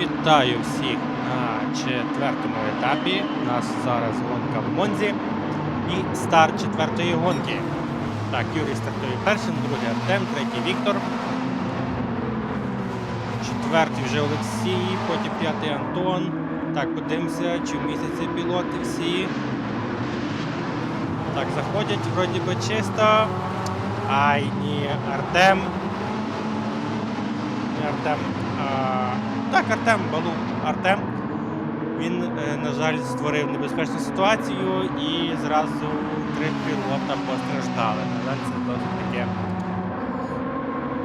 Вітаю всіх на четвертому етапі. У нас зараз гонка в Монзі і старт четвертої гонки. Так, Юрій стартує першим, другий Артем, третій Віктор. Четвертий вже Олексій, потім п'ятий Антон. Так, подивимося, чи місяці пілоти всі. Так, заходять, вроді би чисто. Ай, ні, Артем. Артем. А, так, Артем, Балу. Артем. Він, е, на жаль, створив небезпечну ситуацію і зразу три пілота постраждали. На жаль, це досить таке.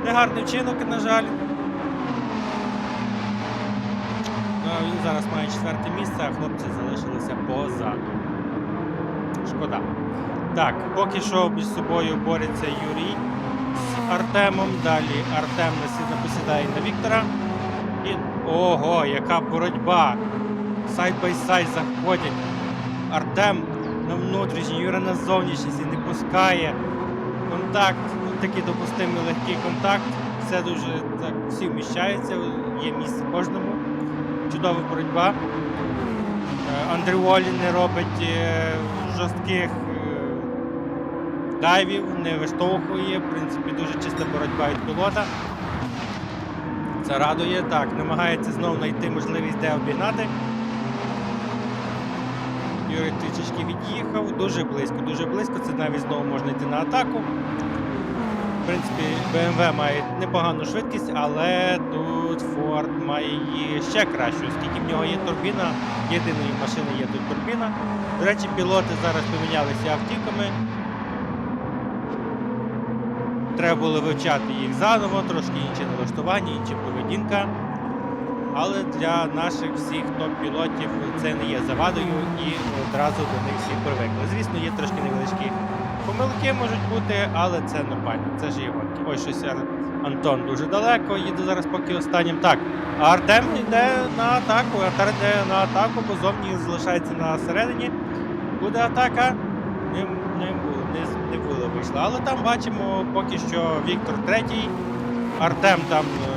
Негарний вчинок, на жаль. Ну, він зараз має четверте місце, а хлопці залишилися позаду. Шкода. Так, поки що між собою бореться Юрій з Артемом. Далі Артем посідає на Віктора. І. Ого, яка боротьба! Сайд бай сайд заходять. Артем на внутрішній, Юра на зовнішність і не пускає. Контакт, ну, такий допустимий легкий контакт. Все дуже так, всі вміщаються, є місце кожному. Чудова боротьба. Е, Андрій не робить е, жорстких е, дайвів, не виштовхує. В принципі, дуже чиста боротьба від пілота. Це радує. Так, намагається знову знайти можливість, де обігнати. Юрій трішечки від'їхав, дуже близько, дуже близько. Це навіть знову можна йти на атаку. В принципі, BMW має непогану швидкість, але тут Ford має її ще кращу, оскільки в нього є турбіна. Єдиної машини є тут турбіна. До речі, пілоти зараз помінялися автівками. Треба було вивчати їх заново, трошки інші налаштування, інша поведінка. Але для наших всіх топ-пілотів це не є завадою і одразу до них всі привикли. Звісно, є трошки невеличкі помилки можуть бути, але це нормально. Це ж є гонки. Ой, щось Антон дуже далеко, їде зараз поки останнім. Так, а Артем йде на атаку. Артем йде на атаку, бо зовні залишається на середині. Буде атака. Не, не, не, не було вийшло. Але там бачимо поки що Віктор третій. Артем там е,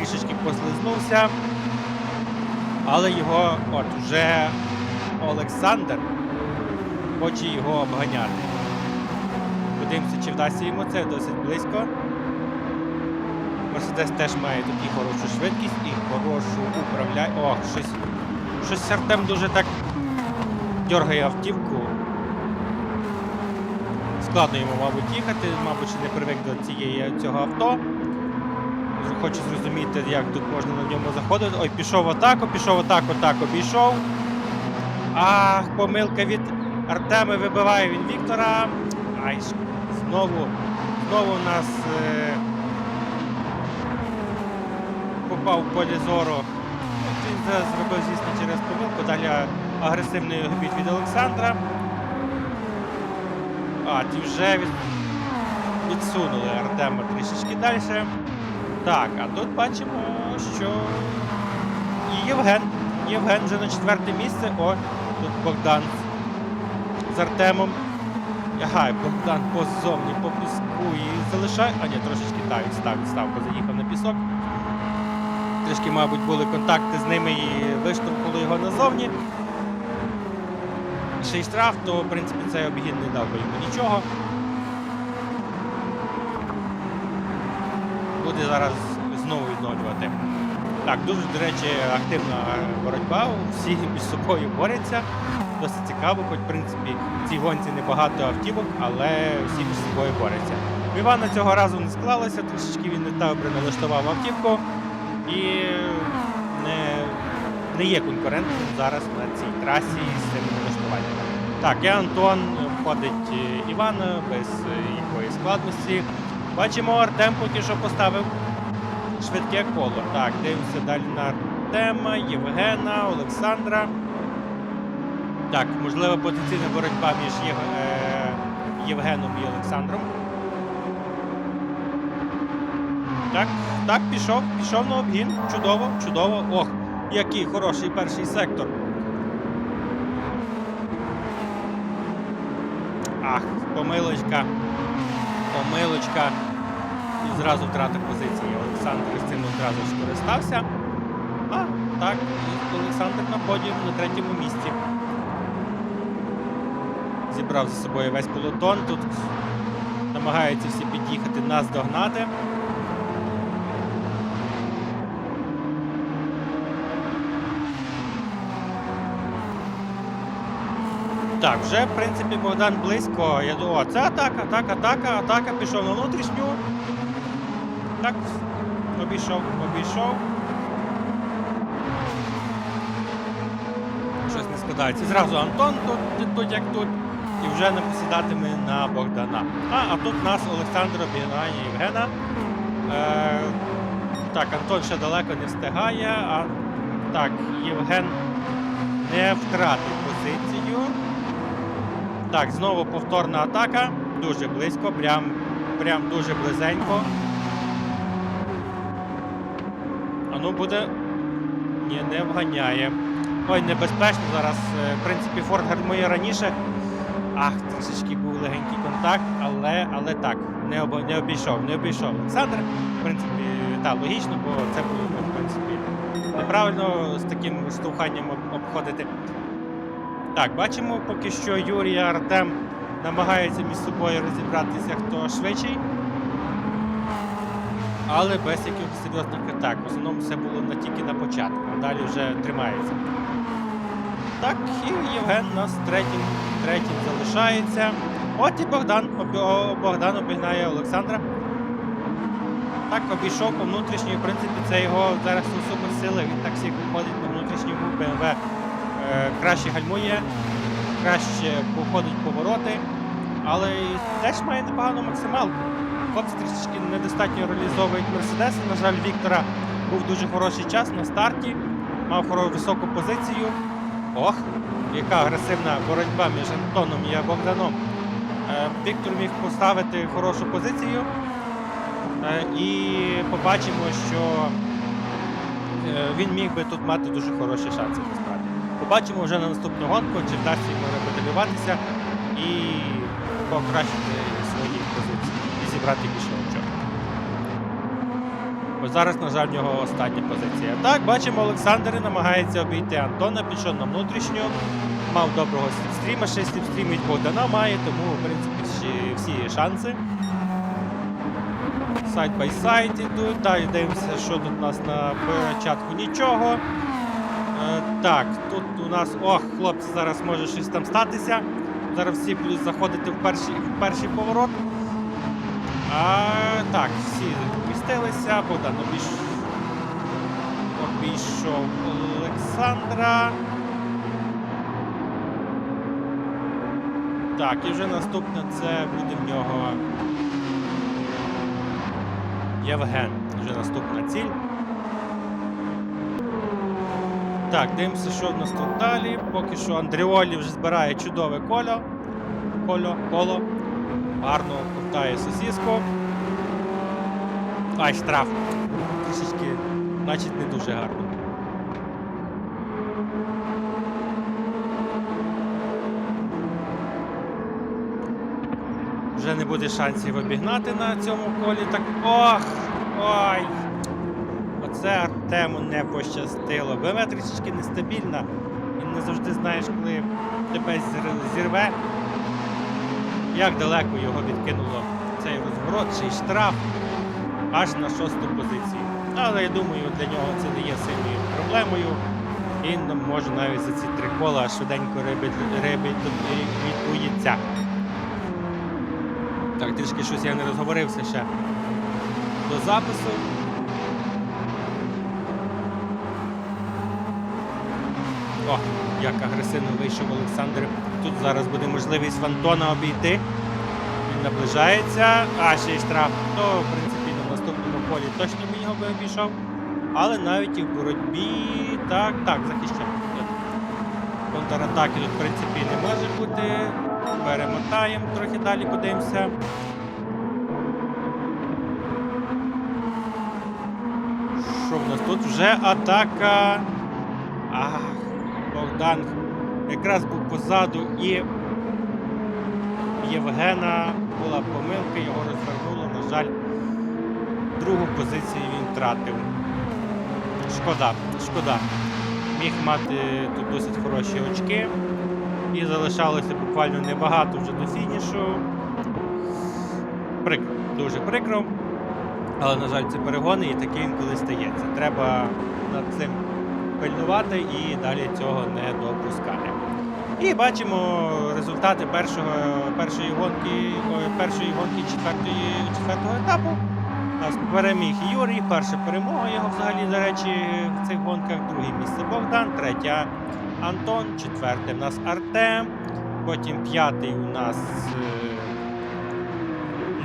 трішечки послизнувся. Але його от вже Олександр хоче його обганяти. Подивимося, чи вдасться йому це досить близько. Мерседес теж має тут і хорошу швидкість, і хорошу управляє. Ох, щось. Щось Артем дуже так дергає автівку. Складно йому, мабуть, їхати, мабуть, не привик до цієї цього авто. Хочу зрозуміти, як тут можна на ньому заходити. Ой, пішов атаку, пішов атаку, так обійшов. Ах, помилка від Артема вибиває він Віктора. Ай, знову, знову у нас е, попав в полі зору. Він це зробив, звісно, через помилку. Далі агресивний обід від Олександра. А, ті вже від... відсунули Артема трішечки далі. Так, а тут бачимо, що і Євген. Євген вже на четверте місце. О, тут Богдан з Артемом. Ага, Богдан позовні по піску і залишає. А ні, трошечки так, відстав, відстав, заїхав на пісок. Трішки, мабуть, були контакти з ними і виштовхнули його назовні. Ще й штраф, то в принципі цей обгін не дав би йому нічого. Буде зараз знову відновлювати. Так, дуже, до речі, активна боротьба. Всі між собою борються. Досить цікаво, хоч в принципі в цій гонці небагато автівок, але всі між собою борються. В Івана цього разу не склалося, трішечки він не добре налаштував автівку і не, не є конкурентом зараз на цій трасі з цими налаштуваннями. Так, і Антон входить е, Іван без е, якоїсь складності. Бачимо, Артем поки що поставив швидке коло. Так, дивимося далі на Артема, Євгена, Олександра. Так, можливо, потенційна боротьба між Єв... е... Євгеном і Олександром. Так, так, пішов, пішов на обгін. Чудово, чудово. Ох, який хороший перший сектор. Ах, помилочка. Помилочка. І зразу втрата позиції. Олександр з цим одразу скористався. А, так, Олександр на подіум на третьому місці. Зібрав за собою весь полотон. Тут намагаються всі під'їхати, нас догнати. Так, вже, в принципі, Богдан близько. Я думаю, це атака, атака, атака, атака, пішов на внутрішню. Так, обійшов, обійшов. Щось не складається. Зразу Антон тут, тут як тут. І вже не посідатиме на Богдана. А, а тут нас Олександр обігнає Євгена. Е, так, Антон ще далеко не встигає, а так, Євген не втратив позицію. Так, знову повторна атака. Дуже близько, прям, прям дуже близенько. А ну буде. Ні, не вганяє. Ой, небезпечно зараз. е, В принципі, Форд гальмує раніше. Ах, трішечки був легенький контакт, але, але так, не, обо, не обійшов, не обійшов Олександр. В принципі, так, логічно, бо це було, в принципі, неправильно з таким штовханням обходити. Так, бачимо поки що Юрій Артем намагаються між собою розібратися, хто швидший. Але без якихось серйозних атак. В основному все було на, тільки на початку, а далі вже тримається. Так, і Євген у нас третім, третім залишається. От і Богдан, Богдан обігнає Олександра. Так, обійшов по внутрішній, в принципі, це його зараз у суперсили. Він так всіх виходить по внутрішньому БМВ. Краще гальмує, краще походить повороти, але теж має непогану максималку. Хлопці трішечки недостатньо реалізовують Мерседеси. На жаль, Віктора був дуже хороший час на старті, мав високу позицію. Ох, яка агресивна боротьба між Антоном і Богданом. Е, Віктор міг поставити хорошу позицію. Е, І побачимо, що е, він міг би тут мати дуже хороші шанси. Побачимо вже на наступну гонку, чи вдасться йому репеталюватися і покращити свої позиції і зібрати більше очок. Ось зараз, на жаль, в нього остання позиція. Так, бачимо, Олександр намагається обійти Антона, пішов на внутрішню, мав доброго сліпстріма, ще сліпстрім від Богдана має, тому, в принципі, всі, шанси. Сайд бай сайд ідуть. Далі дивимося, що тут у нас на початку нічого. Е, так, тут у нас. Ох, хлопці, зараз може щось там статися. Зараз всі будуть заходити в перший, в перший поворот. А, так, всі вмістилися. Богдан обійш... обійшов Олександра. Так, і вже наступне це буде в нього. Євген. Вже наступна ціль. Так, дивимося, що в нас тут далі. Поки що Андріолі вже збирає чудове коло. Коло, коло. Гарно ковтає сосіску. Ай, штраф. Трішечки, значить, не дуже гарно. Вже не буде шансів обігнати на цьому колі. Так. Ох! Ой! Оце Артему не пощастило. БМВ трішечки нестабільна. І не завжди знаєш, коли тебе зірве. Як далеко його відкинуло цей розворот, чи штраф аж на шосту позицію. Але я думаю, для нього це не є сильною проблемою. І може навіть за ці три кола швиденько реабілі- реабілітується. Так, трішки щось я не розговорився ще до запису. О, як агресивно вийшов Олександр. Тут зараз буде можливість Фантона обійти. Він наближається. А, ще й штраф. То, в принципі, на наступному полі точно б його би обійшов. Але навіть і в боротьбі. Так, так, захищав. Контратаки тут, в принципі, не може бути. Перемотаємо трохи далі, подивимося. Що в нас тут? Вже атака. Ах, Богдан якраз був позаду і Євгена була помилка, його розвернуло. На жаль, другу позицію він втратив. Шкода, шкода. міг мати тут досить хороші очки. І залишалося буквально небагато вже до фінішу. Прикро, дуже прикро. Але, на жаль, це перегони і таке інколи стається. Треба над цим пильнувати і далі цього не допускати. І бачимо результати першого, першої гонки, першої гонки четвертої, четвертого етапу. У нас переміг Юрій, перша перемога його взагалі, до речі, в цих гонках. Друге місце Богдан, третя Антон, четверте в нас Артем, потім п'ятий у нас е,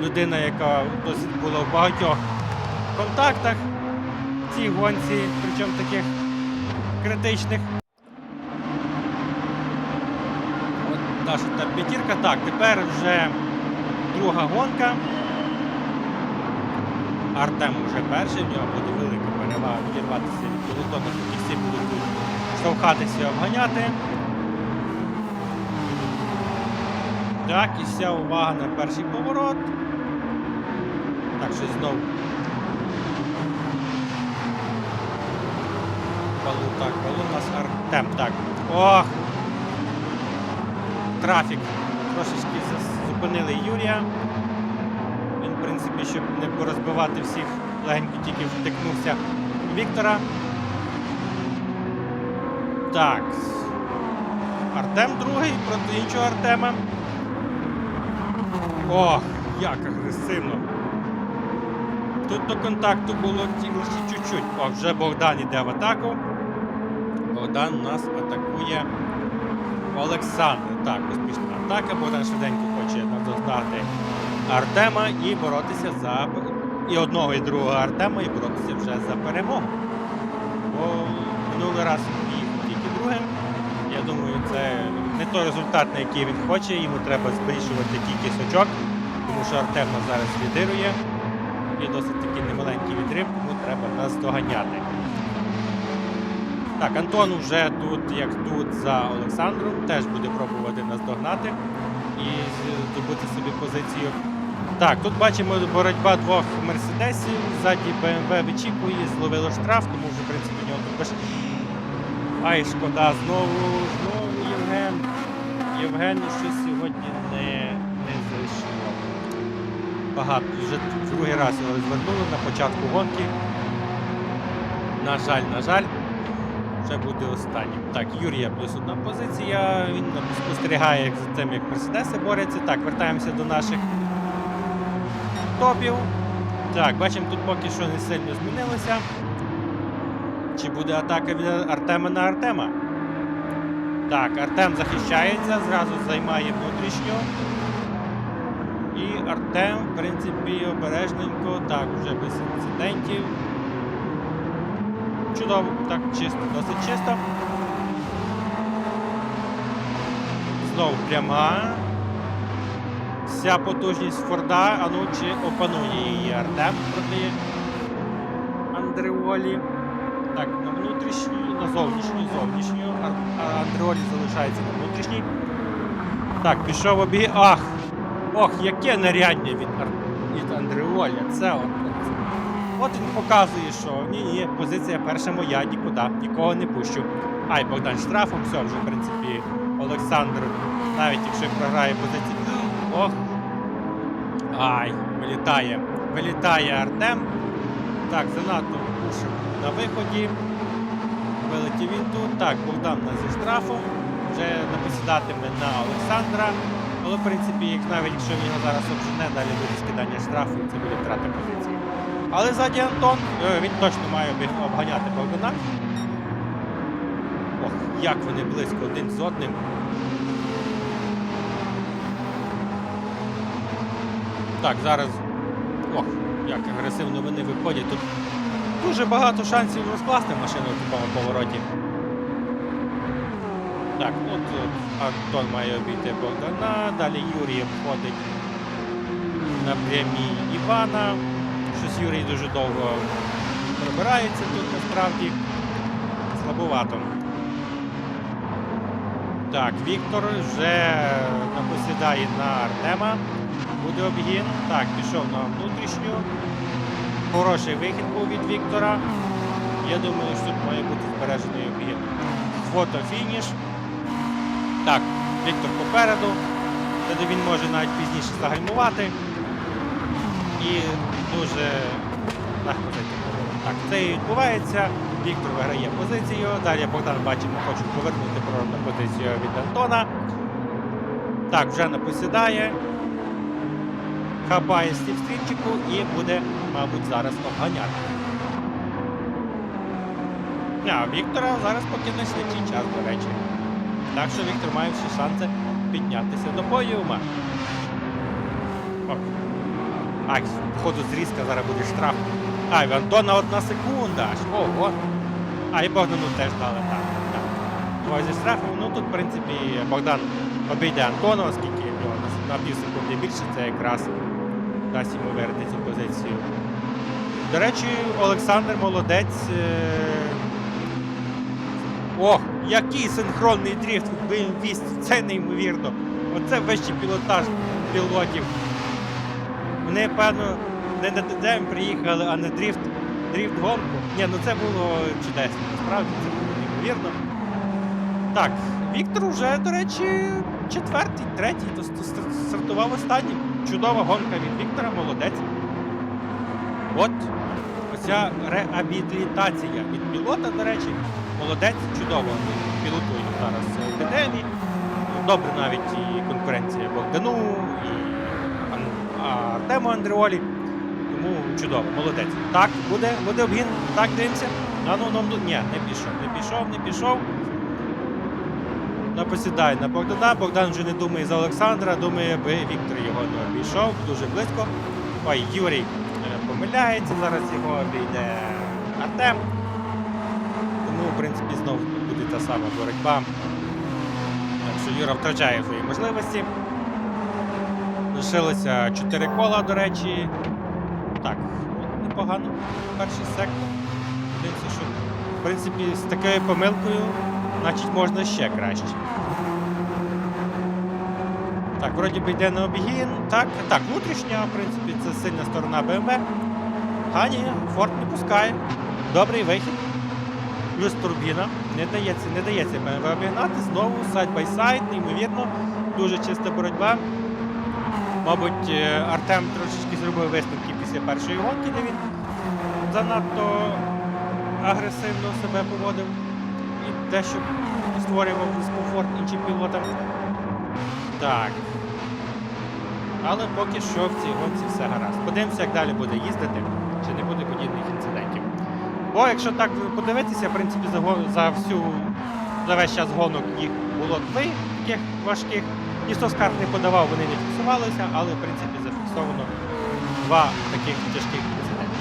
людина, яка досить була в багатьох контактах в цій гонці, причому таких критичних. От наша та п'ятірка. Так, тепер вже друга гонка. Артем вже перший, в нього буде велика перевага відірватися від пілотону, поки всі будуть тут штовхатися і обганяти. Так, і вся увага на перший поворот. Так, щось знову. Балу, так, балу у нас Артем. Так. Ох! Трафік. Трошечки зупинили Юрія. Він, в принципі, щоб не порозбивати всіх, легенько тільки втикнувся Віктора. Так. Артем другий проти іншого Артема. Ох, як агресивно. Тут до контакту було тільки чуть-чуть. О, вже Богдан іде в атаку. Богдан нас атакує Олександр. Так, успішна атака. Богдан швиденько хоче наздогнати Артема і боротися за і одного, і другого Артема, і боротися вже за перемогу. Бо минулий раз він тільки другим. Я думаю, це не той результат, на який він хоче. Йому треба збільшувати кількість очок, тому що Артем зараз лідирує. Є досить такий немаленький відрив, тому треба нас доганяти. Так, Антон вже тут, як тут за Олександром, теж буде пробувати нас догнати і здобути собі позицію. Так, тут бачимо боротьба двох мерседесів. Ззаді БМВ вичікує, зловило штраф, тому що, в принципі, у нього без... Ай, шкода, знову, знову Євген. Євген щось сьогодні не, не зайшло. Багато. Вже другий раз його звернули на початку гонки. На жаль, на жаль. Вже буде останнім. Так, Юрія плюс одна позиція. Він спостерігає за тим, як Мерседеси борються. Так, вертаємося до наших топів. Так, бачимо, тут поки що не сильно змінилося. Чи буде атака від Артема на Артема? Так, Артем захищається, зразу займає внутрішню. І Артем, в принципі, обережненько, так, вже без інцидентів. Чудово, так, чисто, досить чисто. Знову пряма. Вся потужність Форда, а ну чи опанує її Артем проти Андреолі. Так, на внутрішню, на зовнішню, зовнішню. Андреолі залишається на внутрішній. Так, пішов обіг. Ах! Ох, яке нарядня від, від Андреолі. Це от. От. Він показує, що ні, ні, позиція перша моя, нікуди, нікого не пущу. Ай, Богдан штрафом, все, вже, в принципі, Олександр, навіть якщо програє позицію. Ох. Ай, вилітає. Вилітає Артем. Так, занадто пушив на виході. Вилетів він тут. Так, Богдан нас зі штрафом. Вже напосідатиме на Олександра. Але, в принципі, як навіть якщо він його зараз обжене, далі буде скидання штрафу і це буде втрата позиції. Але ззаді Антон, е, він точно має обганяти Богдана. Ох, як вони близько один з одним. Так, зараз. Ох, як агресивно вони виходять. Тут дуже багато шансів розкласти машину в такому повороті. Так, от, от Антон має обійти Богдана, далі Юрій обходить на прямій Івана. Щось Юрій дуже довго пробирається тут насправді. Слабовато. Так, Віктор вже напосідає на Артема. Буде обгін. Так, пішов на внутрішню. Хороший вихід був від Віктора. Я думаю, що тут має бути збережений обгін. Фото фініш. Так, Віктор попереду. Тоді він може навіть пізніше загальмувати. І дуже легко зайти. Так, це і відбувається. Віктор виграє позицію. Далі Богдан бачимо, хоче повернути прорвну позицію від Антона. Так, вже не посідає. Хапає стів стрімчику і буде, мабуть, зараз обганяти. А, Віктора зараз поки не слідчий час, до речі. Так що Віктор має всі шанси піднятися до подіума. О. Ай, походу зрізка зараз буде штраф. А, в Антона одна секунда. Ого. А, і Богдану теж дали, так. так. Двоє зі штрафом. Ну тут, в принципі, Богдан обійде Антона, оскільки в на пів секунди більше, це якраз дасть йому виграти цю позицію. До речі, Олександр молодець. е, Ох, який синхронний дріфт в BMW, це неймовірно. Оце вищий пілотаж пілотів. Вони, певно, не на ТДМ приїхали, а на дріфт, дріфт гонку. Ні, ну це було чудесно, насправді це було неймовірно. Так, Віктор вже, до речі, четвертий, третій, то ст- ст- стартував останнім. Чудова гонка від Віктора, молодець. От оця реабілітація від пілота, до речі, молодець, чудово пілотує зараз в Добре навіть і конкуренція Богдану, і Артему Андреолі. Тому чудово, молодець. Так, буде, буде обгін. Так, дивимося. А ну, ну, ну, ні, не пішов, не пішов, не пішов. Ну, посідає на Богдана. Богдан вже не думає за Олександра, думає, аби Віктор його не обійшов дуже близько. Ой, Юрій е, помиляється, зараз його обійде Артем. Тому, в принципі, знову буде та сама боротьба. Так що Юра втрачає свої можливості. Лишилося 4 кола, до речі. Так, непогано. Перший сектор. Дивіться, що в принципі з такою помилкою, значить, можна ще краще. Так, вроді би йде на обгін. Так, так, внутрішня, в принципі, це сильна сторона BMW. А ні, Форд не пускає. Добрий вихід. Плюс турбіна. Не дається, не дається BMW обігнати. Знову сайд бай сайд, неймовірно. Дуже чиста боротьба. Мабуть, е, Артем трошечки зробив висновки після першої гонки, де він занадто агресивно себе поводив і дещо створював дискомфорт іншим пілотам. Так. Але поки що в цій гонці все гаразд. Подивимося, як далі буде їздити, чи не буде подібних інцидентів. Бо якщо так подивитися, в принципі, за, за всю за весь час гонок їх було три таких важких. Ніхто скарг не подавав, вони не фіксувалися, але в принципі зафіксовано два таких тяжких інциденти.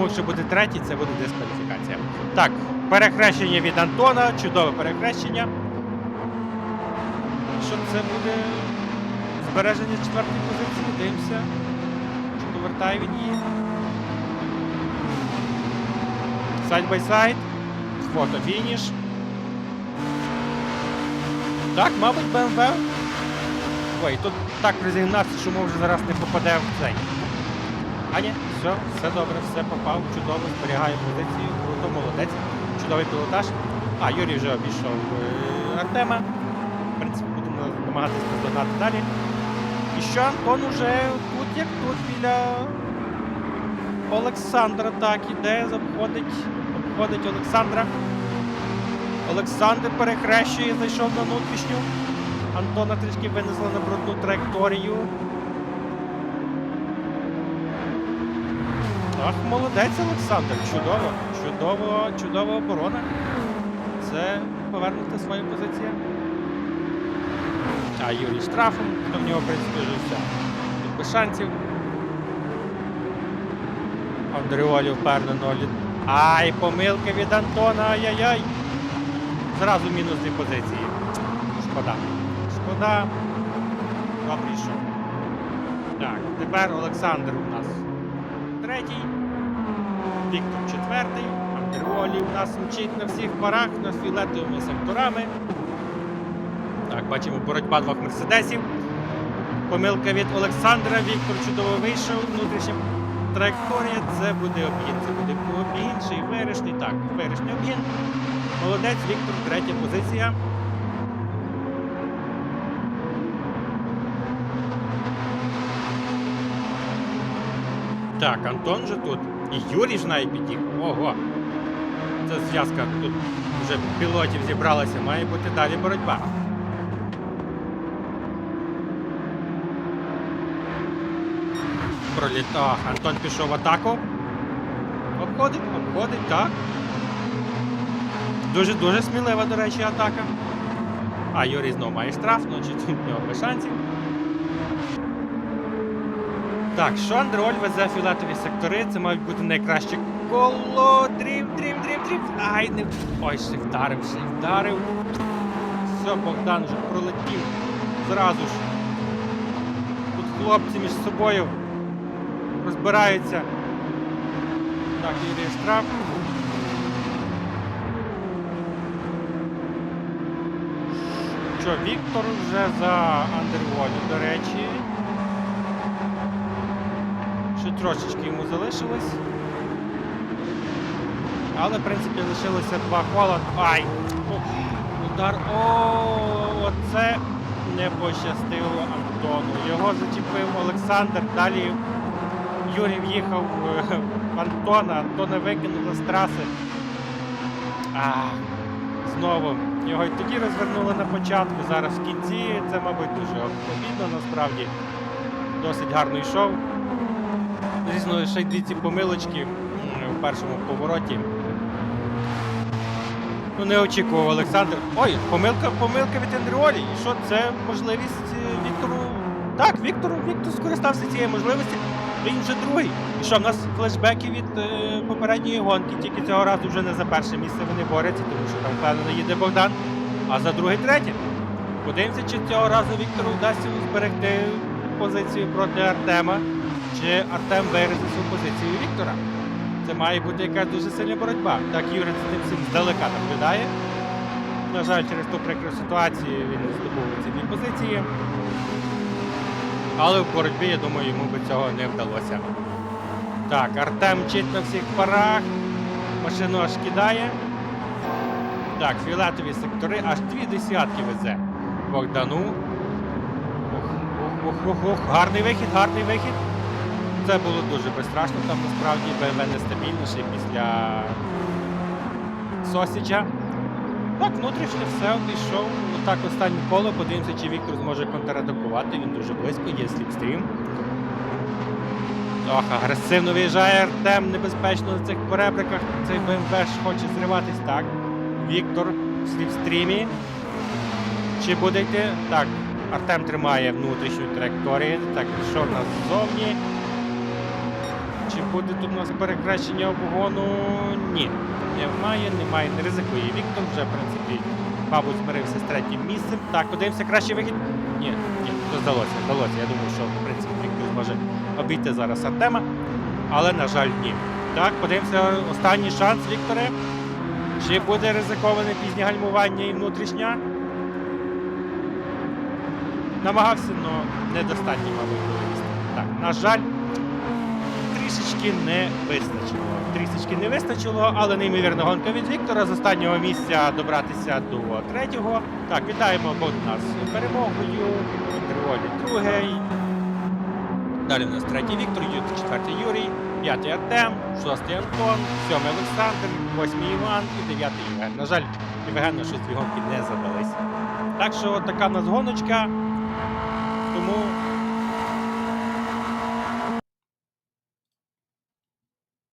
Якщо буде третій, це буде дискваліфікація. Так, перехрещення від Антона, чудове перехрещення. Що це буде збереження четвертої позиції? Дивимося. Чи повертає він її? Сайд бай сайд. Фото фініш. Так, мабуть, БМВ. Ой, тут так розігнався, що може зараз не попаде в цей. А ні, все, все добре, все попав, чудово, зберігає позицію, круто, молодець, чудовий пілотаж. А, Юрій вже обійшов е, Артема. В принципі, будемо намагатися наздогнати далі. І що Антон уже тут, як тут, біля Олександра, так, іде, обходить, обходить Олександра. Олександр перехрещує, зайшов на внутрішню. Антона трішки винесло на брудну траєкторію. Ах, молодець Олександр. Чудово, чудово, чудова оборона. Це повернути свою позицію. А Юрій штрафом, то в нього, в принципі, вже все. Тут без шансів. Андріолі впевнено. Ай, помилки від Антона, ай-яй-яй. Зразу мінус дві позиції. Шкода. Шкода. Добрий шов. Так, тепер Олександр у нас третій. Віктор четвертий. Андреолі у нас мчить на всіх парах, на фіолетовими секторами. Так, бачимо боротьба двох мерседесів. Помилка від Олександра. Віктор чудово вийшов. Внутрішня траєкторія. Це буде обгін. Це буде обгін, ще й. Так, вирішний обгін. Молодець, Віктор, третя позиція. Так, Антон же тут. І Юрій ж навіть під'їхав. Ого. Це зв'язка тут вже пілотів зібралася, має бути далі боротьба. Пролітав. Антон пішов в атаку. Обходить, обходить, так. Дуже дуже смілива, до речі, атака. А, Юрій знову має штраф, ну чи тут в нього без шансів. Так, що Андреоль везе фіолетові сектори, це мають бути найкраще коло. Дрів, дрів, дрів, дрів. Ай, не. Ой, ще вдарив, ще вдарив. Все, Богдан вже пролетів. Зразу ж. Тут хлопці між собою розбираються. Так, Юрій штраф. Що, Віктор вже за Андерволі, до речі. Ще трошечки йому залишилось. Але, в принципі, лишилося два кола. Ай! Удар. О, оце не пощастило Антону. Його зачепив Олександр. Далі Юрій в'їхав е, в Антона. Антона викинуло з траси. Ах, знову. Його і тоді розвернули на початку. Зараз в кінці. Це, мабуть, дуже обідно насправді. Досить гарно йшов. Звісно, ще й ці помилочки в першому повороті. Ну, не очікував Олександр. Ой, помилка, помилка від Андріолі. І що це можливість е, Віктору. Так, Віктору, Віктор скористався цією можливості. Він вже другий. Що, в нас флешбеки від е, попередньої гонки, тільки цього разу вже не за перше місце вони борються, тому що там впевнено їде Богдан, а за друге третє. Подивимося, чи цього разу Віктору вдасться зберегти позицію проти Артема, чи Артем виграє свою позицію Віктора. Це має бути якась дуже сильна боротьба. Так, Юрій цим всім здалека наблюдає. На жаль, через ту прикру ситуацію він здобув ці дві позиції. Але в боротьбі, я думаю, йому би цього не вдалося. Так, Артем чить на всіх парах. Машину аж кидає. Так, фіолетові сектори, аж дві десятки везе. Богдану. Ох, ох, ох, ох. Гарний вихід, гарний вихід. Це було дуже безстрашно, там насправді БМВ нестабільніше після Сосіджа. Так, внутрішньо все обійшов. Отак останнє коло. Подивимося, чи Віктор зможе контратакувати. Він дуже близько, є сліпстрім. Ох, агресивно виїжджає Артем, небезпечно на цих перебриках. Цей БМВ хоче зриватись. Так. Віктор в сліпстрімі. Чи буде йти? Так, Артем тримає внутрішню траєкторію. Так, що в нас ззовні? Чи буде тут у нас перекращення обгону? Ні. Немає, немає, не ризикує. Віктор вже, в принципі, мабуть, змирився з третім місцем. Так, подивимося, кращий вихід. Ні, ні, то здалося, здалося. Я думаю, що в принципі Віктор зможе обійти зараз Артема. Але, на жаль, ні. Так, подивимося, останній шанс, Вікторе. Чи буде ризиковане пізнє гальмування і внутрішня? Намагався, але недостатньо, мабуть, вивести. Так, на жаль, трішечки не вистачило. Трішечки не вистачило, але неймовірна гонка від Віктора з останнього місця добратися до третього. Так, вітаємо Богдана з перемогою. Триволі другий. Далі у нас третій Віктор, четвертий Юрій, п'ятий Артем, шостий Антон, сьомий Олександр, восьмий Іван і дев'ятий Євген. На жаль, Євген, щось дві гонки не задались. Так що така у нас гоночка. Тому.